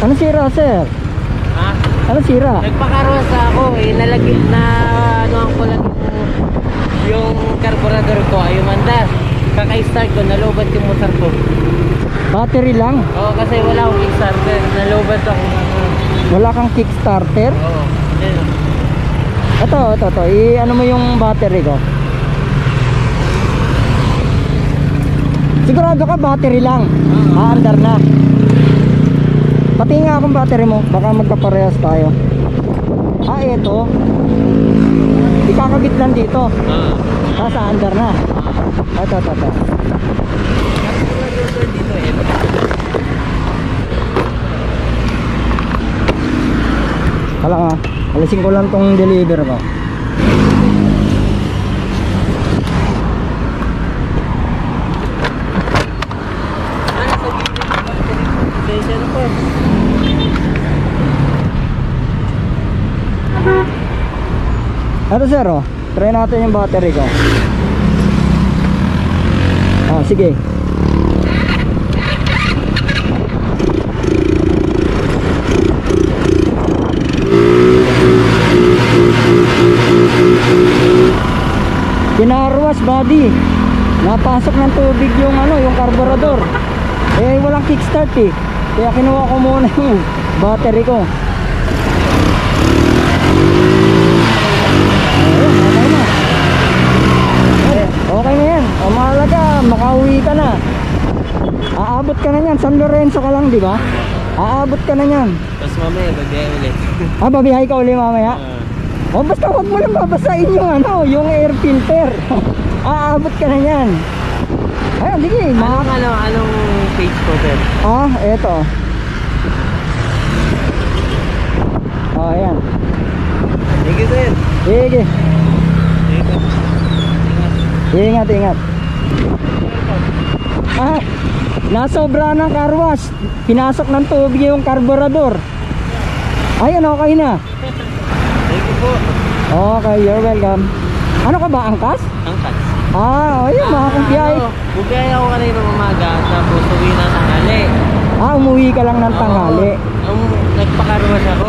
Ano sira, sir? Ha? Ano sira? Nagpakaroon sa ako eh, nalagi, na ano ko lang yung, carburetor ko ay umandar. Kaka-start ko, nalobat yung motor ko. Battery lang? Oo, kasi wala akong kickstarter. Nalobat ako. Wala kang kickstarter? Oo. Ayun. Ito, ito, ito. I-ano mo yung battery ko. Sigurado ka battery lang. Aandar na. Pati nga akong battery mo. Baka magkaparehas tayo. Ah, ito. Ikakabit lang dito. Oo. Tapos aandar na. Ito, ito, ito. Eh. Hala nga. Alisin ko lang tong deliver ko. Ano sa gilid ng battery ko? Pasensya na po. Ito sir, oh. Try natin yung battery ko. Ah, sige. Pinarwas body. Napasok ng tubig yung ano, yung carburetor. Eh walang kickstart eh. Kaya kinuha ko muna yung battery ko. Makauwi ka na. Aabot ka na yan. San Lorenzo ka lang, di ba? Aabot ka na yan. Tapos mamaya, bagay ulit. Ah, babiyahe ka uli mamaya? O basta huwag mo lang babasahin yung ano, yung air filter. Aabot ka na yan. Ayun, sige. Anong, Mga... ano, anong page ko, sir? Ah, eto. Oh, ayan. You, sir. Sige. You. Ingat, ingat. Ah, nasobra ng car wash. Pinasok ng tubig yung carburetor. Ayun, okay na. Thank you po. Okay, you're welcome. Ano ka ba, angkas? Angkat. Ah, ayun, mga kumpiyahe. Ano, bumiyay ako kanina umaga, tapos uwi na tanghali. Ah, umuwi ka lang ng tanghali. Oo. Um, nagpakaruwas ako.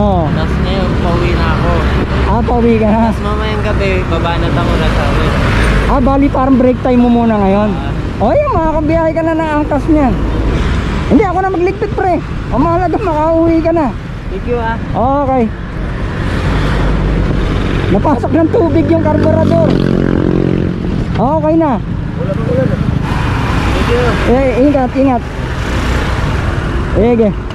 Oo. Tapos ngayon, pauwi na ako. Ah, pauwi ka na. Tapos mamayang gabi, babanat ako na sa. Ah, bali parang break time mo muna ngayon. O yun, makakabiyahe ka na ng angkas niyan. Hindi, ako na magligpit pre. Mahalaga, makauwi ka na. Thank you ah. Okay. Napasok ng tubig yung carburetor. Okay na. Thank you. Eh, ingat, ingat. Sige.